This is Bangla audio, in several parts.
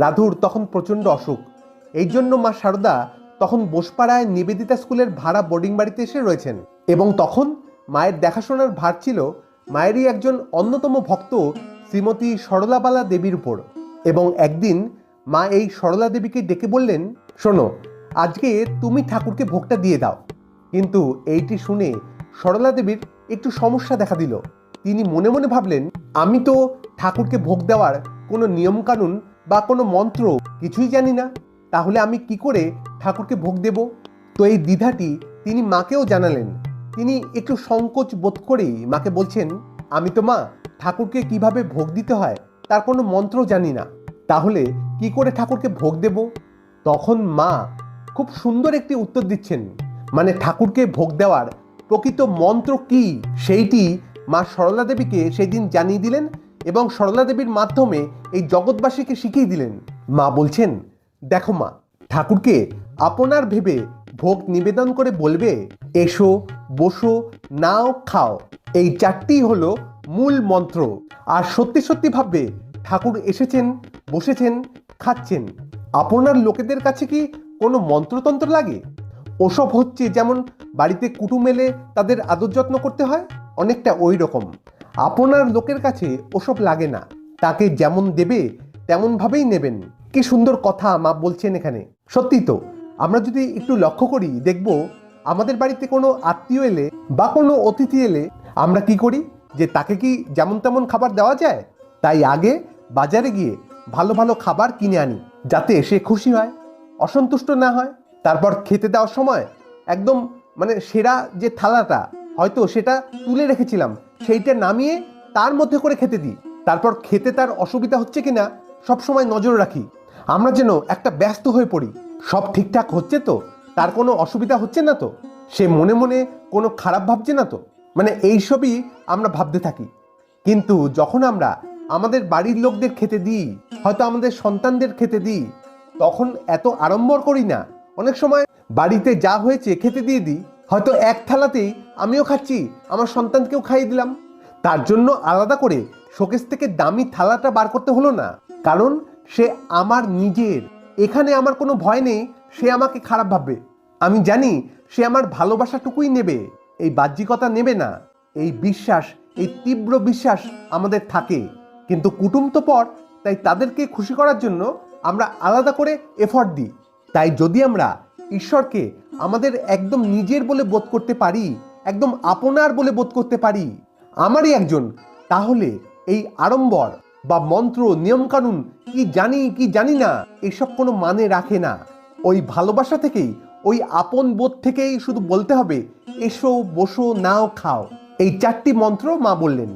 রাধুর তখন প্রচণ্ড অসুখ। এই জন্য মা সারদা তখন বোসপাড়ায় নিবেদিতা স্কুলের ভাড়া বোর্ডিং বাড়িতে এসে রয়েছেন এবং তখন মায়ের দেখাশোনার ভার ছিল মায়েরই একজন অন্যতম ভক্ত শ্রীমতী সরলাবালা দেবীর উপর। এবং একদিন মা এই সরলা দেবীকে ডেকে বললেন, শোনো, আজকে তুমি ঠাকুরকে ভোগটা দিয়ে দাও। কিন্তু এইটি শুনে সরলা দেবীর একটু সমস্যা দেখা দিল। তিনি মনে মনে ভাবলেন, আমি তো ঠাকুরকে ভোগ দেওয়ার কোনো নিয়মকানুন বা কোনো মন্ত্র, কিছুই জানি না। তাহলে আমি কি করে ঠাকুরকে ভোগ দেব? তো এই দ্বিধাটি তিনি মাকেও জানালেন। তিনি একটু সংকোচ বোধ করেই মাকে বলছেন, আমি তো মা, ঠাকুরকে কীভাবে ভোগ দিতে হয় তার কোনো মন্ত্র জানি না। তাহলে কি করে ঠাকুরকে ভোগ দেব? তখন মা খুব সুন্দর একটি উত্তর দিচ্ছেন মানে ঠাকুরকে ভোগ দেওয়ার প্রকৃত মন্ত্র কি? সেইটি মা সরলা দেবীকে সেই দিন জানিয়ে দিলেন। এবং সরলা দেবীর মাধ্যমে এই জগৎবাসীকে শিখিয়ে দিলেন। মা বলছেন, দেখো মা, ঠাকুরকে আপনার ভেবে ভোগ নিবেদন করে বলবে, এসো, বসো, নাও, খাও। এই চারটি হলো মূল মন্ত্র। আর সত্যি সত্যি ভাববে, ঠাকুর এসেছেন, বসেছেন, খাচ্ছেন। আপনার লোকেদের কাছে কি কোনো মন্ত্রতন্ত্র লাগে? ওসব হচ্ছে যেমন বাড়িতে কুটুম এলে তাদের আদর যত্ন করতে হয়, অনেকটা ওই রকম আপনার লোকের কাছে ওসব লাগে না। তাকে যেমন দেবে, তেমনভাবেই নেবেন। কি সুন্দর কথা মা বলছেন এখানে। সত্যি তো, আমরা যদি একটু লক্ষ্য করি, দেখব আমাদের বাড়িতে কোনো আত্মীয় এলে বা কোনো অতিথি এলে আমরা কি করি? যে তাকে কি যেমন তেমন খাবার দেওয়া যায়? তাই আগে বাজারে গিয়ে ভালো ভালো খাবার কিনে আনি, যাতে সে খুশি হয়, অসন্তুষ্ট না হয়। তারপর খেতে দেওয়ার সময় একদম মানে সেরা যে থালাটা, হয়তো সেটা তুলে রেখেছিলাম। সেইটা নামিয়ে তার মধ্যে করে খেতে দিই। তারপর খেতে তার অসুবিধা হচ্ছে কিনা সব সময় নজর রাখি। আমরা যেন একটা ব্যস্ত হয়ে পড়ি। সব ঠিকঠাক হচ্ছে তো? তার কোনো অসুবিধা হচ্ছে না তো? সে মনে মনে কোনো খারাপ ভাবছে না তো? মানে এইসবই আমরা ভাবতে থাকি। কিন্তু যখন আমরা আমাদের বাড়ির লোকদের খেতে দিই, হয়তো আমাদের সন্তানদের খেতে দিই, তখন এত আড়ম্বর করি না। অনেক সময় বাড়িতে যা হয়েছে খেতে দিয়ে দিই। হয়তো এক থালাতেই আমিও খাচ্ছি, আমার সন্তানকেও খাইয়ে দিলাম। তার জন্য আলাদা করে শোকেস থেকে দামি থালাটা বার করতে হলো না, কারণ সে আমার নিজের। এখানে আমার কোনো ভয় নেই, সে আমাকে খারাপ ভাববে। আমি জানি সে আমার ভালোবাসাটুকুই নেবে, এই বাহ্যিকতা নেবে না, এই বিশ্বাস, এই তীব্র বিশ্বাস আমাদের থাকে। কিন্তু কুটুম তো পর, তাই তাদেরকে খুশি করার জন্য আমরা আলাদা করে এফর্ট দিই। তাই যদি আমরা ঈশ্বরকে আমাদের একদম নিজের বলে বোধ করতে পারি, একদম আপনার বলে বোধ করতে পারি। আমারই একজন। তাহলে এই আড়ম্বর বা মন্ত্র, নিয়মকানুন, কি জানি কি জানি না, এসব কোনো মানে রাখে না। ওই ভালোবাসা থেকেই, ওই আপন বোধ থেকেই শুধু বলতে হবে, এসো, বসো, নাও, খাও। এই চারটি মন্ত্র মা বললেন।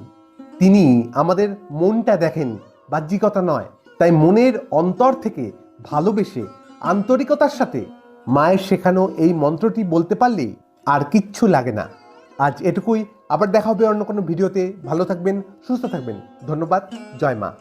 তিনি আমাদের মনটা দেখেন, বাহ্যিকতা নয়। তাই মনের অন্তর থেকে ভালোবেসে, আন্তরিকতার সাথে মায়ের শেখানো এই মন্ত্রটি বলতে পারলে আর কিচ্ছু লাগে না। আজ এটুকুই। আবার দেখা হবে অন্য কোনো ভিডিওতে। ভালো থাকবেন, সুস্থ থাকবেন। ধন্যবাদ। জয় মা।